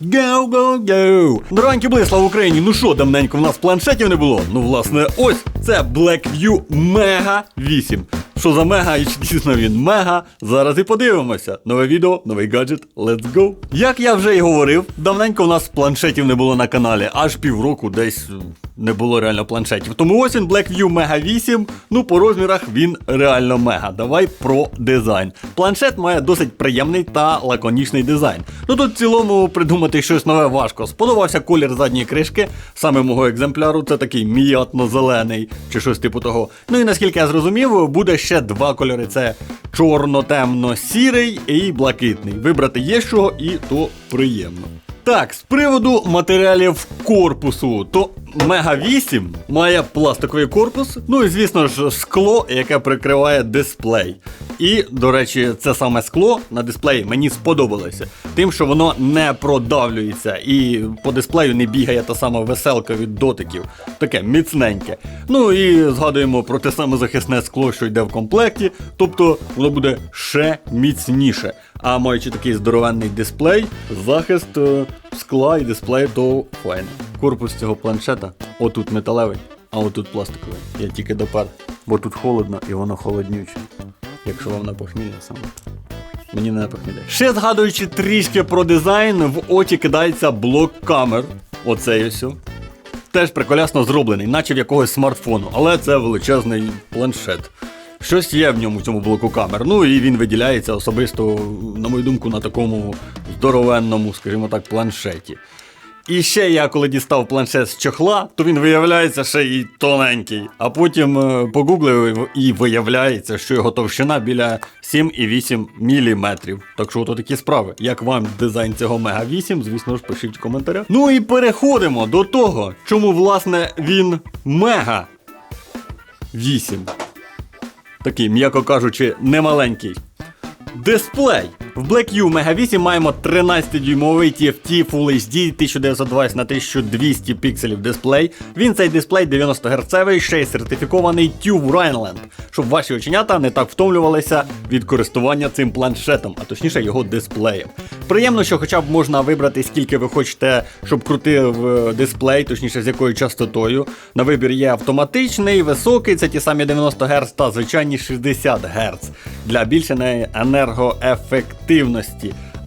Go! Дранки були, слава Україні! Ну що, давненько в нас планшетів не було? Ну, власне, ось це Blackview Mega 8. Що за мега і чи дійсно він мега? Зараз і подивимося. Нове відео, новий гаджет, let's go. Як я вже і говорив, давненько в нас планшетів не було на каналі, аж півроку десь не було реально планшетів. Тому ось він Blackview Mega 8. Ну, по розмірах він реально мега. Давай про дизайн. Планшет має досить приємний та лаконічний дизайн. Ну тут в цілому придумати щось нове важко. Сподобався колір задньої кришки, саме мого екземпляру, це такий м'ятно-зелений чи щось типу того. Ну і наскільки я зрозумів, буде ще два кольори: це чорно-темно-сірий і блакитний. Вибрати є що, і то приємно. Так, з приводу матеріалів корпусу, то Мега 8 має пластиковий корпус, ну і звісно ж скло, яке прикриває дисплей. І, до речі, це саме скло на дисплеї мені сподобалося. Тим, що воно не продавлюється і по дисплею не бігає та сама веселка від дотиків. Таке міцненьке. Ну і згадуємо про те саме захисне скло, що йде в комплекті, тобто воно буде ще міцніше. А маючи такий здоровенний дисплей, захист е, скла і дисплею, то файно. Корпус цього планшета отут металевий, а отут пластиковий. Я тільки допер, бо тут холодно і воно холоднюче. Якщо вам не похмілля саме. Мені не похміляє. Ще згадуючи трішки про дизайн, в оті кидається блок камер. Оцей ось. Теж приколясно зроблений, наче в якогось смартфону, але це величезний планшет. Щось є в ньому цьому блоку камер. Ну і він виділяється особисто, на мою думку, на такому здоровенному, скажімо так, планшеті. І ще я коли дістав планшет з чохла, то він виявляється ще й тоненький. А потім е, погуглив і виявляється, що його товщина біля 7,8 мм. Так що ото такі справи. Як вам дизайн цього Мега 8, звісно ж, пишіть в коментарях. Ну і переходимо до того, чому власне він Мега 8. Такий, м'яко кажучи, немаленький. Дисплей. В BlackView Mega 8 маємо 13-дюймовий TFT Full HD 1920 на 1200 пікселів дисплей. Він цей дисплей 90 Гц, ще й сертифікований TÜV Rheinland, щоб ваші оченята не так втомлювалися від користування цим планшетом, а точніше його дисплеєм. Приємно, що хоча б можна вибрати, скільки ви хочете, щоб крутив е, дисплей, точніше з якою частотою. На вибір є автоматичний, високий, це ті самі 90 Гц та звичайні 60 Гц для більшої енергоефективності.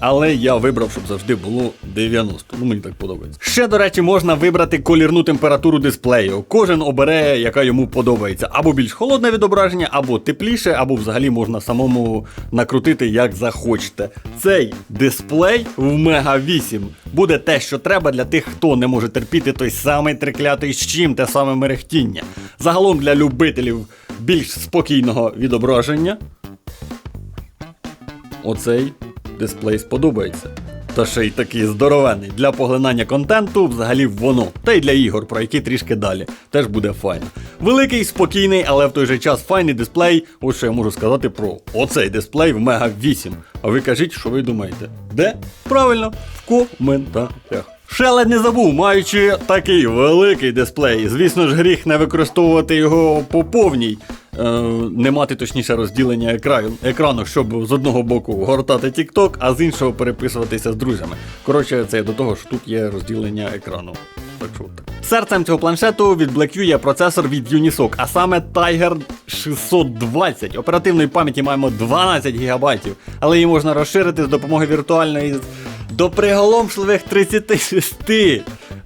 Але я вибрав, щоб завжди було 90. Ну мені так подобається. Ще, до речі, можна вибрати колірну температуру дисплею. Кожен обере, яка йому подобається. Або більш холодне відображення, або тепліше, або взагалі можна самому накрутити як захочете. Цей дисплей в Мега 8 буде те, що треба для тих, хто не може терпіти той самий триклятий щим, те саме мерехтіння. Загалом для любителів більш спокійного відображення. Оцей дисплей сподобається. Та ще й такий здоровенний. Для поглинання контенту взагалі воно. Та й для ігор, про які трішки далі. Теж буде файно. Великий, спокійний, але в той же час файний дисплей. Ось що я можу сказати про оцей дисплей в Мега 8. А ви кажіть, що ви думаєте? Де? Правильно, в коментарях. Ще ледь не забув, маючи такий великий дисплей. Звісно ж, гріх не використовувати його по повній. Е, не мати точніше розділення екрану, екрану, щоб з одного боку гортати TikTok, а з іншого переписуватися з друзями. Коротше, це до того, що тут є розділення екрану. Серцем цього планшету від BlackView є процесор від Unisoc, а саме Tiger 620. Оперативної пам'яті маємо 12 ГБ, але її можна розширити з допомогою віртуальної до приголомшливих 36.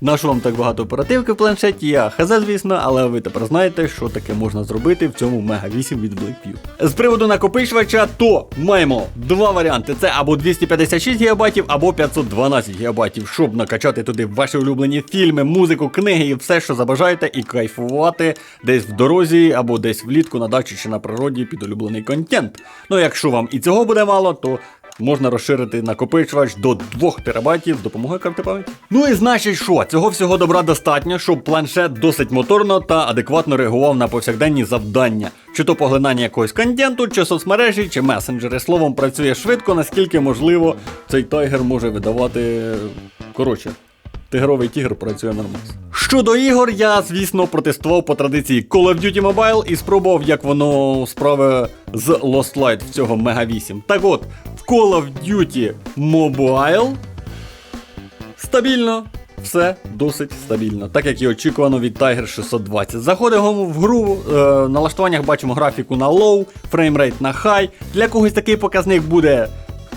Нащо вам так багато оперативки в планшеті? Я хз, звісно, але ви тепер знаєте, що таке можна зробити в цьому Mega 8 від BlackView. З приводу накопичувача, то маємо два варіанти: це або 256 ГБ, або 512 ГБ, щоб накачати туди ваші улюблені фільми, музику, книги і все, що забажаєте, і кайфувати десь в дорозі, або десь влітку на дачі чи на природі під улюблений контент. Ну, якщо вам і цього буде мало, то можна розширити накопичувач до 2 терабайтів з допомогою карти пам'яті. Ну і значить, що цього всього добра достатньо, щоб планшет досить моторно та адекватно реагував на повсякденні завдання, чи то поглинання якогось контенту, чи соцмережі, чи месенджери. Словом, працює швидко, наскільки можливо, цей тайгер може видавати. Коротше. Тигровий тігр працює нормально. Щодо ігор, я, звісно, протестував по традиції Call of Duty Mobile і спробував, як воно справи з Lost Light в цього Mega 8. Так от, в Call of Duty Mobile Стабільно. Все досить стабільно, так як і очікувано від Tiger 620. Заходимо в гру, е, на налаштуваннях бачимо графіку на low, фреймрейт на high. Для когось такий показник буде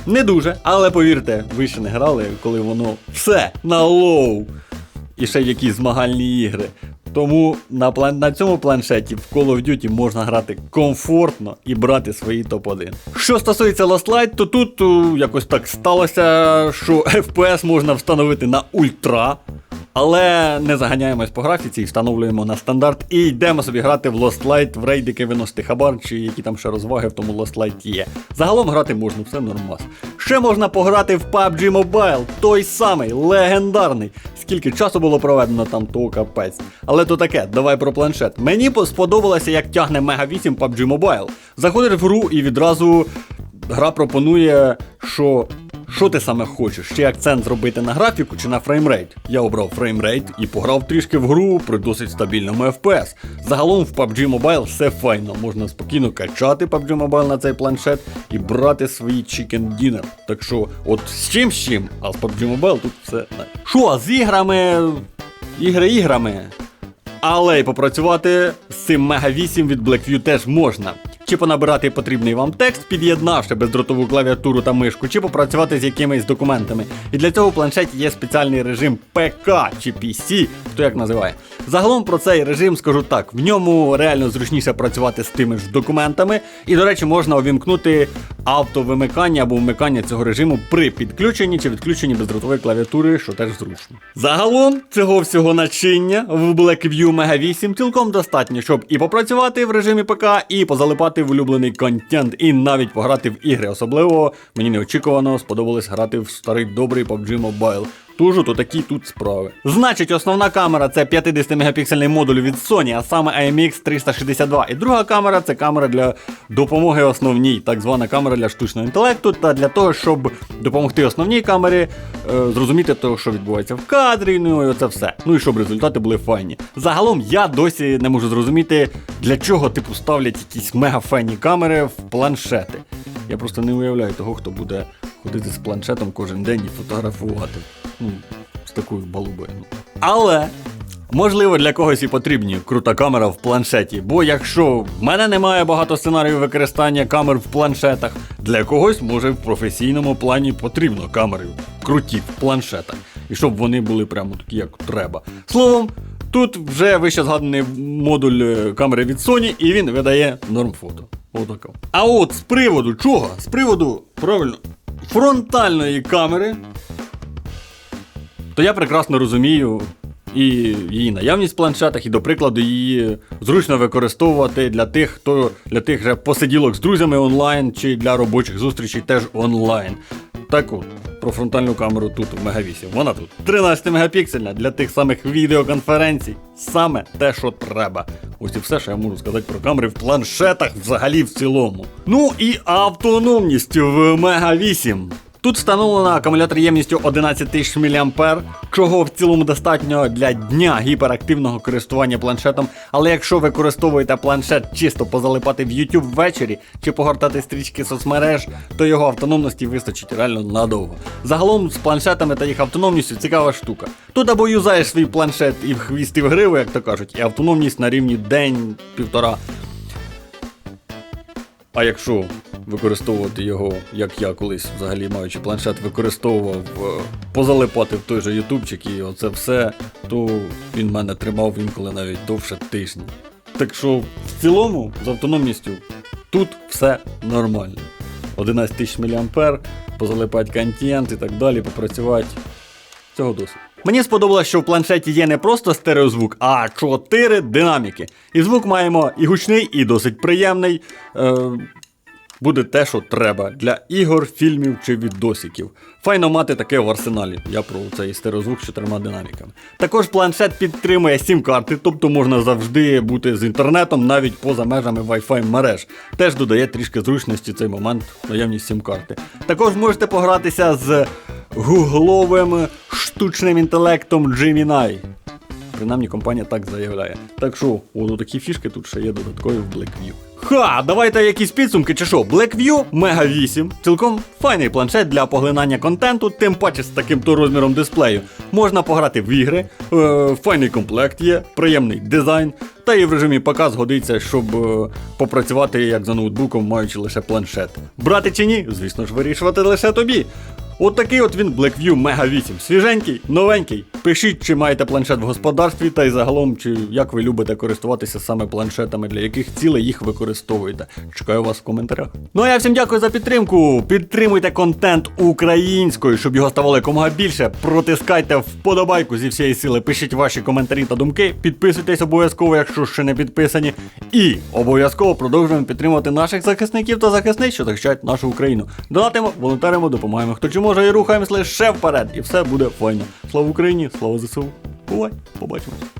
не дуже, але повірте, ви ще не грали, коли воно все на low. І ще якісь змагальні ігри. Тому на, план... на цьому планшеті в Call of Duty можна грати комфортно і брати свої топ-1. Що стосується Last Light, то тут у, якось так сталося, що FPS можна встановити на ультра. Але не заганяємось по графіці встановлюємо на стандарт і йдемо собі грати в Lost Light, в рейдики виносити хабар, чи які там ще розваги в тому Lost Light є. Загалом грати можна, все нормас. Ще можна пограти в PUBG Mobile, той самий, легендарний. Скільки часу було проведено там, то капець. Але то таке, давай про планшет. Мені сподобалося, як тягне Mega 8 PUBG Mobile. Заходиш в гру і відразу гра пропонує, що що ти саме хочеш? Чи акцент зробити на графіку, чи на фреймрейт? Я обрав фреймрейт і пограв трішки в гру при досить стабільному FPS. Загалом в PUBG Mobile все файно. Можна спокійно качати PUBG Mobile на цей планшет і брати свій chicken dinner. Так що, от з чим з чим, а з PUBG Mobile тут все. Що, з іграми? Ігри іграми. Але й попрацювати з цим Mega 8 від Blackview теж можна. Чи понабирати потрібний вам текст, під'єднавши бездротову клавіатуру та мишку, чи попрацювати з якимись документами. І для цього в планшеті є спеціальний режим ПК чи PC, хто як називає. Загалом про цей режим скажу так: в ньому реально зручніше працювати з тими ж документами. І, до речі, можна увімкнути автовимикання або вмикання цього режиму при підключенні чи відключенні бездротової клавіатури, що теж зручно. Загалом цього всього начиння в Blackview Mega 8 цілком достатньо, щоб і попрацювати в режимі ПК, і позалипати в улюблений контент, і навіть пограти в ігри. Особливо мені неочікувано сподобалось грати в старий добрий PUBG Mobile. Тужу, то такі тут справи. Значить, основна камера це 50 мегапіксельний модуль від Sony, а саме IMX 362. І друга камера це камера для допомоги основній, так звана камера для штучного інтелекту, та для того, щоб допомогти основній камері е, зрозуміти того, що відбувається в кадрі, ну і оце все. Ну і щоб результати були файні. Загалом я досі не можу зрозуміти, для чого типу ставлять якісь мегафайні камери в планшети. Я просто не уявляю того, хто буде ходити з планшетом кожен день і фотографувати. Ну, з такою балубою. Але. Можливо, для когось і потрібні крута камера в планшеті, бо якщо в мене немає багато сценаріїв використання камер в планшетах, для когось може в професійному плані потрібно камери круті в планшетах. І щоб вони були прямо такі, як треба. Словом, тут вже вище згаданий модуль е, камери від Sony, і він видає норм фото. Отако. А от з приводу чого? З приводу, правильно, фронтальної камери, то я прекрасно розумію і її наявність в планшетах, і, до прикладу, її зручно використовувати для тих, хто для тих же посиділок з друзями онлайн чи для робочих зустрічей теж онлайн. Так от, про фронтальну камеру тут в Мега 8. Вона тут 13 мегапіксельна для тих самих відеоконференцій. Саме те, що треба. Ось і все, що я можу сказати про камери в планшетах взагалі в цілому. Ну і автономність в Мега 8. Тут встановлена акумулятор ємністю 11 тисяч мА, чого в цілому достатньо для дня гіперактивного користування планшетом. Але якщо ви використовуєте планшет чисто позалипати в YouTube ввечері чи погортати стрічки соцмереж, то його автономності вистачить реально надовго. Загалом з планшетами та їх автономністю цікава штука. Тут або юзаєш свій планшет і в хвіст і в гриву, як то кажуть, і автономність на рівні день-півтора. А якщо використовувати його, як я колись взагалі маючи планшет, використовував е, позалипати в той же ютубчик і оце все, то він мене тримав інколи навіть довше тижні. Так що в цілому з автономністю тут все нормально. 11 тисяч мА, позалипати контент і так далі, попрацювати. Цього досить. Мені сподобалось, що в планшеті є не просто стереозвук, а чотири динаміки. І звук маємо і гучний, і досить приємний. Е, буде те, що треба для ігор, фільмів чи відосиків. Файно мати таке в арсеналі. Я про цей стереозвук з чотирма динаміками. Також планшет підтримує сім-карти, тобто можна завжди бути з інтернетом навіть поза межами Wi-Fi мереж. Теж додає трішки зручності цей момент наявність сім-карти. Також можете погратися з гугловим штучним інтелектом Gemini. Принаймні компанія так заявляє. Так що, о, такі фішки тут ще є додаткові в Blackview. Ха, давайте якісь підсумки чи що? Blackview Mega 8. Цілком файний планшет для поглинання контенту, тим паче з таким то розміром дисплею. Можна пограти в ігри, е, файний комплект є, приємний дизайн. Та і в режимі ПК згодиться, щоб е, попрацювати як за ноутбуком, маючи лише планшет. Брати чи ні, звісно ж, вирішувати лише тобі. От такий от він Blackview Mega 8. Свіженький, новенький. Пишіть, чи маєте планшет в господарстві, та й загалом, чи як ви любите користуватися саме планшетами, для яких цілей їх використовуєте. Чекаю вас в коментарях. Ну а я всім дякую за підтримку. Підтримуйте контент українською, щоб його ставало якомога більше. Протискайте вподобайку зі всієї сили. Пишіть ваші коментарі та думки. Підписуйтесь обов'язково, якщо ще не підписані. І обов'язково продовжуємо підтримувати наших захисників та захисниць, що захищають нашу Україну. Донатимо, волонтеримо, допомагаємо хто чи може і рухаємось лише вперед. І все буде файно. Слава Україні, слава ЗСУ. Бувай, побачимось.